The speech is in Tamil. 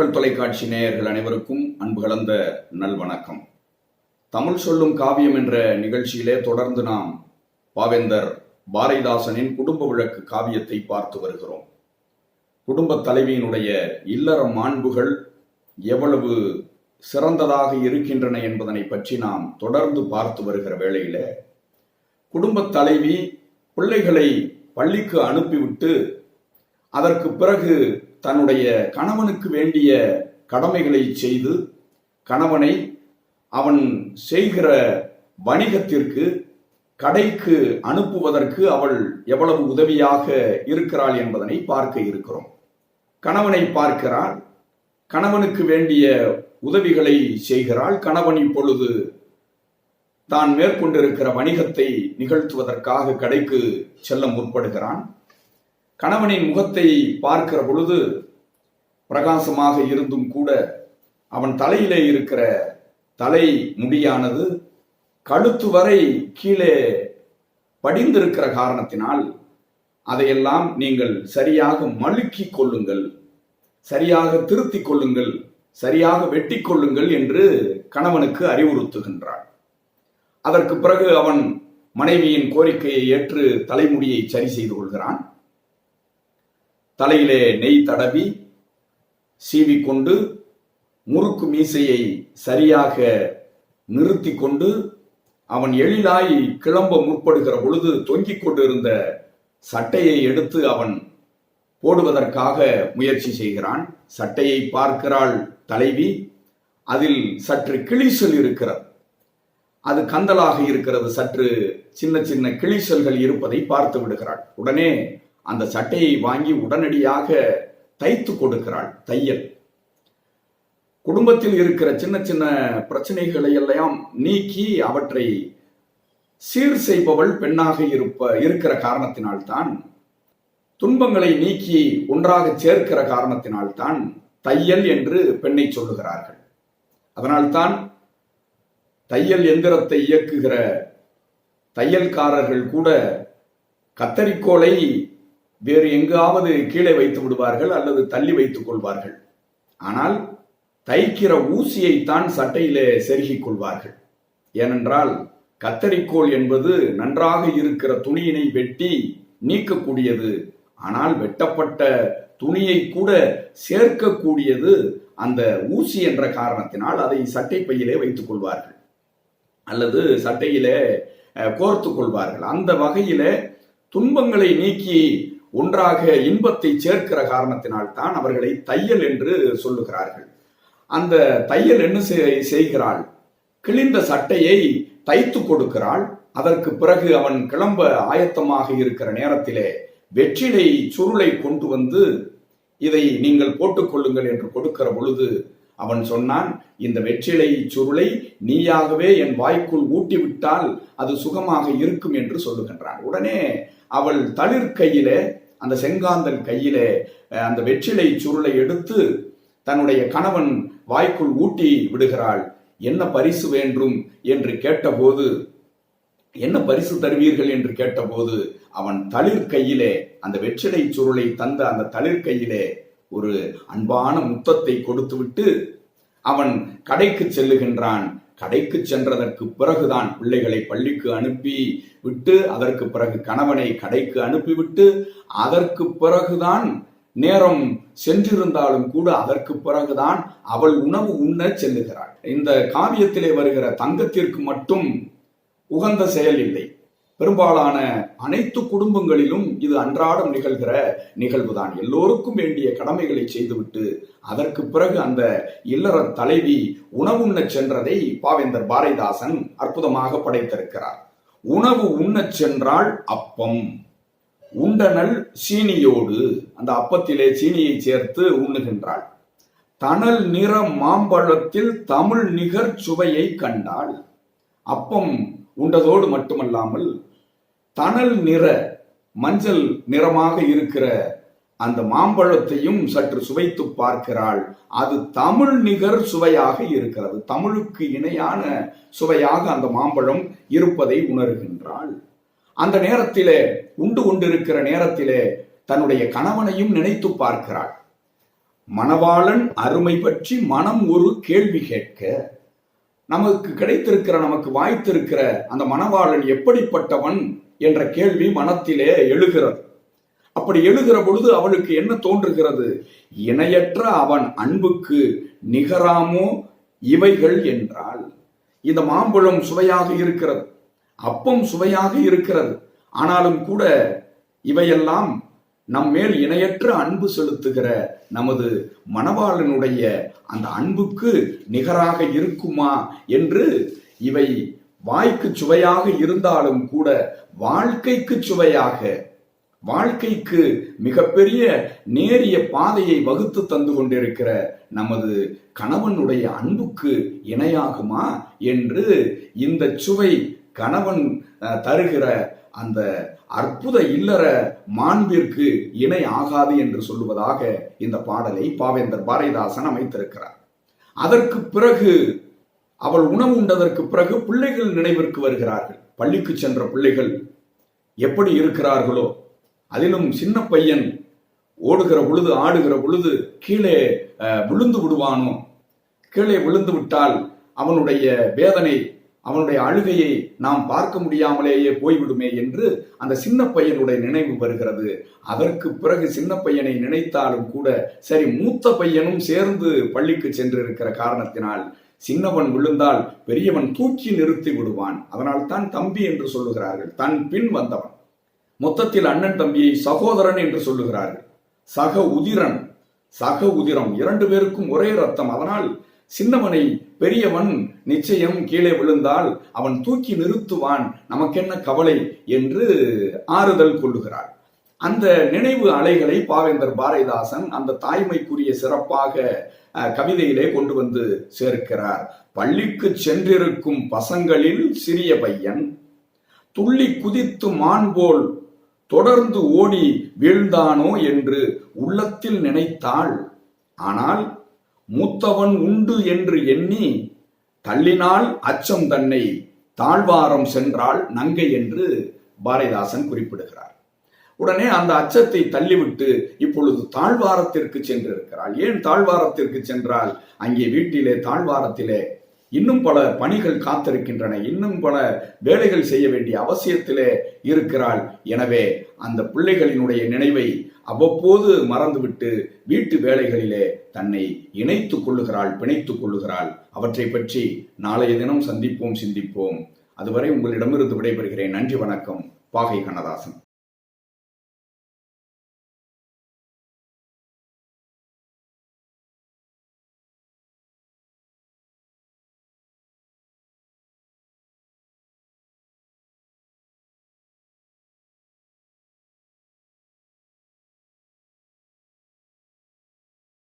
மக்கள் தொலைக்காட்சி நேயர்கள் அனைவருக்கும் அன்பு கலந்த நல்வணக்கம். தமிழ் சொல்லும் காவியம் என்ற நிகழ்ச்சியிலே தொடர்ந்து நாம் பாவேந்தர் பாரதிதாசனின் குடும்ப விளக்கு காவியத்தை பார்த்து வருகிறோம். குடும்பத் தலைவியினுடைய இல்லற மாண்புகள் எவ்வளவு சிறந்ததாக இருக்கின்றன என்பதனை பற்றி நாம் தொடர்ந்து பார்த்து வருகிற வேளையில குடும்பத் தலைவி பிள்ளைகளை பள்ளிக்கு அனுப்பிவிட்டு அதற்கு பிறகு தன்னுடைய கணவனுக்கு வேண்டிய கடமைகளை செய்து கணவனை அவன் செய்கிற வணிகத்திற்கு கடைக்கு அனுப்புவதற்கு அவள் எவ்வளவு உதவியாக இருக்கிறாள் என்பதனை பார்க்க இருக்கிறோம். கணவனை பார்க்கிறாள் கணவனுக்கு வேண்டிய உதவிகளை செய்கிறாள் கணவன் இப்பொழுது தான் மேற்கொண்டிருக்கிற வணிகத்தை நிகழ்த்துவதற்காக கடைக்கு செல்ல முற்படுகிறான். கணவனின் முகத்தை பார்க்கிற பொழுது பிரகாசமாக இருந்தும் கூட அவன் தலையிலே இருக்கிற தலை முடியானது கழுத்து வரை கீழே படிந்திருக்கிற காரணத்தினால் அதையெல்லாம் நீங்கள் சரியாக மழுக்கி கொள்ளுங்கள் சரியாக திருத்திக் கொள்ளுங்கள் சரியாக வெட்டி கொள்ளுங்கள் என்று கணவனுக்கு அறிவுறுத்துகின்றாள். அதற்கு பிறகு அவன் மனைவியின் கோரிக்கையை ஏற்று தலைமுடியை சரி செய்து கொள்கிறான். தலையிலே நெய் தடவி சீவிக்கொண்டு முறுக்கு மீசையை சரியாக நிறுத்தி கொண்டு அவன் எழிலாய் கிளம்ப முற்படுகிற பொழுது தொங்கிக் கொண்டிருந்த சட்டையை எடுத்து அவன் போடுவதற்காக முயற்சி செய்கிறான். சட்டையை பார்க்கிறாள் தலைவி. அதில் சற்று கிளிசல் இருக்கிறது. அது கந்தலாக இருக்கிறது. சற்று சின்ன சின்ன கிளிசல்கள் இருப்பதை பார்த்து விடுகிறாள். உடனே அந்த சட்டையை வாங்கி உடனடியாக தைத்து கொடுக்கிறாள் தையல். குடும்பத்தில் இருக்கிற சின்ன சின்ன பிரச்சனைகளை எல்லாம் நீக்கி அவற்றை சீர் செய்பவள் பெண்ணாக இருப்ப இருக்கிற காரணத்தினால்தான் துன்பங்களை நீக்கி ஒன்றாக சேர்க்கிற காரணத்தினால்தான் தையல் என்று பெண்ணை சொல்லுகிறார்கள். அதனால்தான் தையல் எந்திரத்தை இயக்குகிற தையல்காரர்கள் கூட கத்தரிக்கோலை வேறு எங்காவது கீழே வைத்து விடுவார்கள் அல்லது தள்ளி வைத்துக் கொள்வார்கள். ஆனால் தைக்கிற ஊசியைத்தான் சட்டையிலே செருகிக் கொள்வார்கள். ஏனென்றால் கத்தரிக்கோல் என்பது நன்றாக இருக்கிற துணியினை வெட்டி நீக்கக்கூடியது. ஆனால் வெட்டப்பட்ட துணியை கூட சேர்க்கக்கூடியது அந்த ஊசி என்ற காரணத்தினால் அதை சட்டை பையிலே வைத்துக் கொள்வார்கள். அல்லது சட்டையிலே கோர்த்து கொள்வார்கள். அந்த வகையிலே துன்பங்களை நீக்கி ஒன்றாக இன்பத்தை சேர்க்கிற காரணத்தினால் தான் அவர்களை தையல் என்று சொல்லுகிறார்கள். அந்த தையல் என்ன செய்கிறாள்? கிழிந்த சட்டையை தைத்து கொடுக்கிறாள். அதற்கு பிறகு அவன் கிளம்ப ஆயத்தமாக இருக்கிற நேரத்திலே வெற்றிலை சுருளை கொண்டு வந்து இதை நீங்கள் போட்டுக்கொள்ளுங்கள் என்று கொடுக்கிற பொழுது அவன் சொன்னான் இந்த வெற்றிலை சுருளை நீயாகவே என் வாய்க்குள் ஊட்டிவிட்டால் அது சுகமாக இருக்கும் என்று சொல்லுகின்றான். உடனே அவள் தளிர் கையிலே அந்த செங்காந்தன் கையிலே அந்த வெற்றிலை சுருளை எடுத்து தன்னுடைய கணவன் வாய்க்குள் ஊட்டி விடுகிறாள். என்ன பரிசு வேண்டும்? என்று கேட்டபோது என்ன பரிசு தருவீர்கள்? என்று கேட்டபோது அவன் தளிர் கையிலே அந்த வெற்றிலை சுருளை தந்த அந்த தளிர் கையிலே ஒரு அன்பான முத்தத்தை கொடுத்துவிட்டு அவன் கடைக்கு செல்லுகின்றான். கடைக்கு சென்றதற்கு பிறகுதான் பிள்ளைகளை பள்ளிக்கு அனுப்பி விட்டு அதற்கு பிறகு கணவனை கடைக்கு அனுப்பிவிட்டு அதற்கு பிறகுதான் நேரம் சென்றிருந்தாலும் கூட அதற்கு பிறகுதான் அவள் உணவு உண்ண செல்லுகிறாள். இந்த காவியத்திலே வருகிற தங்கத்திற்கு மட்டும் உகந்த செயல் இல்லை. பெரும்பாலான அனைத்து குடும்பங்களிலும் இது அன்றாடம் நிகழ்கிற நிகழ்வுதான். எல்லோருக்கும் வேண்டிய கடமைகளை செய்துவிட்டு அதற்கு பிறகு அந்த இல்லற தலைவி உணவு உண்ணச் சென்றதை பாவேந்தர் பாரதிதாசன் அற்புதமாக படைத்திருக்கிறார். உணவு உண்ணச் சென்றால் அப்பம். உண்டனல் சீனியோடு அந்த அப்பத்திலே சீனியை சேர்த்து உண்ணுகின்றாள். தணல் நிற மாம்பழத்தில் தமிழ் நிகர் சுவையை கண்டாள். அப்பம் உண்டதோடு மட்டுமல்லாமல் தணல் நிற மஞ்சள் நிறமாக இருக்கிற அந்த மாம்பழத்தையும் சற்று சுவைத்து பார்க்கிறாள். அது தமிழ் நிகர் சுவையாக இருக்கிறது. தமிழுக்கு இணையான சுவையாக அந்த மாம்பழம் இருப்பதை உணர்கின்றாள். அந்த நேரத்திலே உண்டு கொண்டிருக்கிற நேரத்திலே தன்னுடைய கணவனையும் நினைத்து பார்க்கிறாள். மணவாளன் அருமை பற்றி மனம் ஒரு கேள்வி கேட்க நமக்கு கிடைத்திருக்கிற நமக்கு வாய்த்திருக்கிற அந்த மணவாளன் எப்படிப்பட்டவன் என்ற கேள்வி மனத்திலே எழுகிறது. அப்படி எழுகிற பொழுது அவளுக்கு என்ன தோன்றுகிறது? இணையற்ற அவன் அன்புக்கு நிகராமோ இவைகள் என்றால் இந்த மாம்பழம் சுவையாக இருக்கிறது அப்பம் சுவையாக இருக்கிறது. ஆனாலும் கூட இவையெல்லாம் நம் மேல் இணையற்ற அன்பு செலுத்துகிற நமது மணவாளனுடைய அந்த அன்புக்கு நிகராக இருக்குமா என்று இவை வாய்க்கு சுவையாக இருந்தாலும் கூட வாழ்க்கைக்கு சுவையாக வாழ்க்கைக்கு மிகப்பெரிய நேரிய பாதையை வகுத்து தந்து கொண்டிருக்கிற நமது கணவனுடைய அன்புக்கு இணையாகுமா என்று இந்த சுவை கணவன் தருகிற அந்த அற்புத இல்லற மாண்பிற்கு இணை ஆகாது என்று சொல்லுவதாக இந்த பாடலை பாவேந்தர் பாரதிதாசன் அமைத்திருக்கிறார். அதற்கு பிறகு அவள் உணவு உண்டதற்கு பிறகு பிள்ளைகள் நினைவிற்கு வருகிறார்கள். பள்ளிக்கு சென்ற பிள்ளைகள் எப்படி இருக்கிறார்களோ அதிலும் சின்ன பையன் ஓடுகிற பொழுது ஆடுகிற பொழுது கீழே விழுந்து விடுவானோ? கீழே விழுந்து விட்டால் அவனுடைய வேதனை அவனுடைய அழுகையை நாம் பார்க்க முடியாமலேயே போய்விடுமே என்று அந்த சின்ன பையனுடைய நினைவு வருகிறது. அதற்கு பிறகு சின்ன பையனை நினைத்தாலும் கூட சரி மூத்த பையனும் சேர்ந்து பள்ளிக்கு சென்றிருக்கிற காரணத்தினால் சின்னவன் விழுந்தால் பெரியவன் தூக்கி நிறுத்தி விடுவான். அதனால் தான் தம்பி என்று சொல்லுகிறார்கள். தன் பின் வந்தவன். மொத்தத்தில் அண்ணன் தம்பியை சகோதரன் என்று சொல்லுகிறார்கள். சக உதிரன். சக உதிரம். இரண்டு பேருக்கும் ஒரே ரத்தம் அதனால் சின்னவனை பெரியவன் நிச்சயம் கீழே விழுந்தால் அவன் தூக்கி நிறுத்துவான். நமக்கென்ன கவலை? என்று ஆறுதல் கொள்ளுகிறார். அந்த நினைவு அலைகளை பாவேந்தர் பாரதிதாசன் அந்த தாய்மைக்குரிய சிறப்பாக கவிதையிலே கொண்டு வந்து சேர்க்கிறார். பள்ளிக்கு சென்றிருக்கும் பசங்களில் சிறிய பையன் துள்ளி குதித்து மான் போல் தொடர்ந்து ஓடி வீழ்ந்தானோ என்று உள்ளத்தில் நினைத்தாள். ஆனால் மூத்தவன் உண்டு என்று எண்ணி தள்ளினால் அச்சம் தன்னை தாழ்வாரம் சென்றாள் நங்கை என்று பாரதிதாசன் குறிப்பிடுகிறார். உடனே அந்த அச்சத்தை தள்ளிவிட்டு இப்பொழுது தாழ்வாரத்திற்கு சென்றிருக்கிறாள். ஏன் தாழ்வாரத்திற்கு சென்றால்? அங்கே வீட்டிலே தாழ்வாரத்திலே இன்னும் பல பணிகள் காத்திருக்கின்றன. இன்னும் பல வேலைகள் செய்ய வேண்டிய அவசியத்திலே இருக்கிறாள். எனவே அந்த பிள்ளைகளினுடைய நினைவை அவ்வப்போது மறந்துவிட்டு வீட்டு வேலைகளிலே தன்னை இணைத்துக் கொள்ளுகிறாள் பிணைத்துக் கொள்ளுகிறாள். அவற்றை பற்றி நாளைய தினம் சந்திப்போம் சிந்திப்போம். அதுவரை உங்களிடமிருந்து விடைபெறுகிறேன். நன்றி வணக்கம். பாகை கண்ணதாசன்.